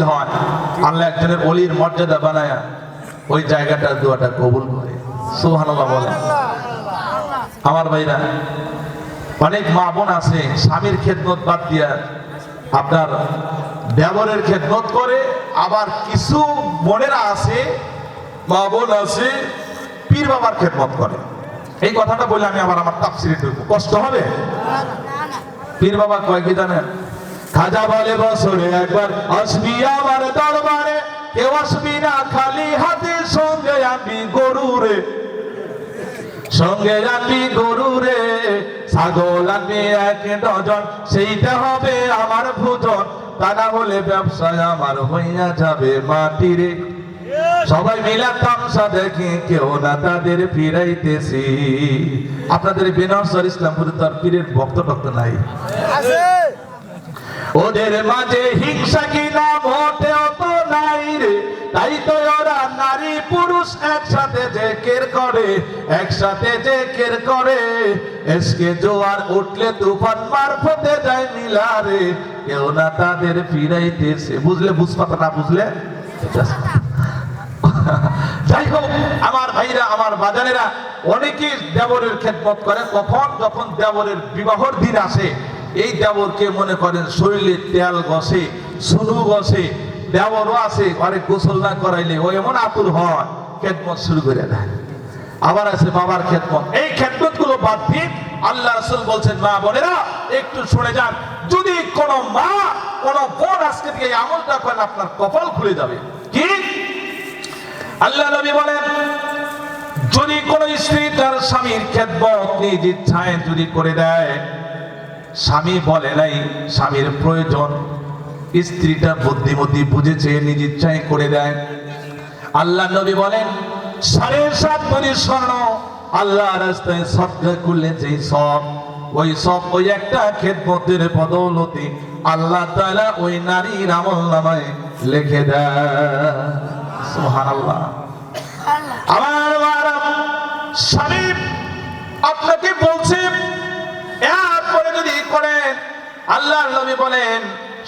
হয় আল্লাহ একজনের অলির মর্যাদা বানায় ওই জায়গাটার দোয়াটা কবুল করে। বলে আমার ভাইরা অনেক মা বোন আছে স্বামীর খেদমত বাদ দিয়া আপনার ব্যবহারের খেদমত করে আবার কিছু বোনেরা আছে মা বোন আছে পীর বাবার খেদমত করে। এই কথাটা বলে আমি আবার আমার তাফসিরে ঢুকবো। কষ্ট হবে? পীর বাবা কয় কি জানেন? খাজা বলে, বছরে একবার আসবি আমার দরবারে। কেউ আসবি না খালি হাতে, সঙ্গে আমি গরুরে। সঙ্গে আনবি গরুরে। ছাগল আনবি এক ডজন, সেইটা হবে আমার ভোজন। তা না হলে ব্যবসায় আমার হইয়া যাবে মাটিরে। সবাই মিলা তামসা দেখি, কেউ না তাদের ফিরাইতেছি। আপনাদের বেনাসর ইসলামপুরে তার পীরের ভক্ত টক্ত নাই ওদের মাঝে হিংসা কি না মোটে অত নাই রে। তাই তো ওরা নারী পুরুষ একসাথে যে কের করে একসাথে যে কের। করে এসকে জোয়ার উঠলে তুফান মারফতে যায় মিলারে। কেউ না তাদের ফিরাইতেছে বুঝলে বুঝপাতা না বুঝলে? যাই হোক, আমার ভাইরা, আমার বাজারেরা অনেকে দেবরের খেদমত করে। কখন? যখন দেবরের বিবাহর দিন আসে এই দেবরকে মনে করেন শরীরে তেল গসে সুনু গসে দেবরও আছে অনেক গোসল না করাইলে ও এমন আতুর হয়, খেদমত শুরু করে দেয়। আবার আছে বাবার খেদমত। এই খেদমতগুলো বাদ দিয়ে আল্লাহ রসুল বলছেন, মা বোনেরা, একটু শুনে যান। যদি কোন মা, কোন বোন আজকে থেকে এই আমলটা করেন, আপনার কপাল খুলে যাবে। কি? আল্লাহ নবী বলেন, যদি কোন স্ত্রী তার স্বামীর খেদমত নিজ ইচ্ছায় যদি করে দেয় স্বামী বলে নাই, স্বামীর প্রয়োজন। স্ত্রীটা বুদ্ধিমতী বুঝেছে, নিজ ইচ্ছায় করে দেয়। আল্লাহ নবী বলেন, সাড়ে সাত ভরি স্বর্ণ আল্লাহ রাস্তায় সৎকার করলে যেই সব, ওই সব, ওই একটা খেদমতের বদৌলতি আল্লাহ তাআলা ওই নারীর আমল নামায় লিখে দেয়। আমার স্বামী আপনাকে বলছে করেন আল্লাহর নবী বলেন,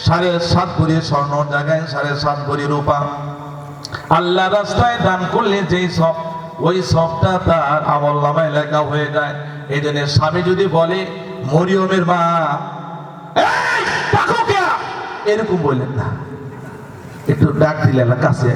সাড়ে সাত ভরি স্বর্ণ জায়গায়, সাড়ে সাত ভরি রূপা। আল্লাহ রাস্তায় দান করলে যেই সব, ওই সবটা তার আমল নামায় লেখা হয়ে যায়। এই জন্য স্বামী যদি বলে, মরিয়মের মা? এরকম বললেন না। একটু ডাক দিলে না কাছে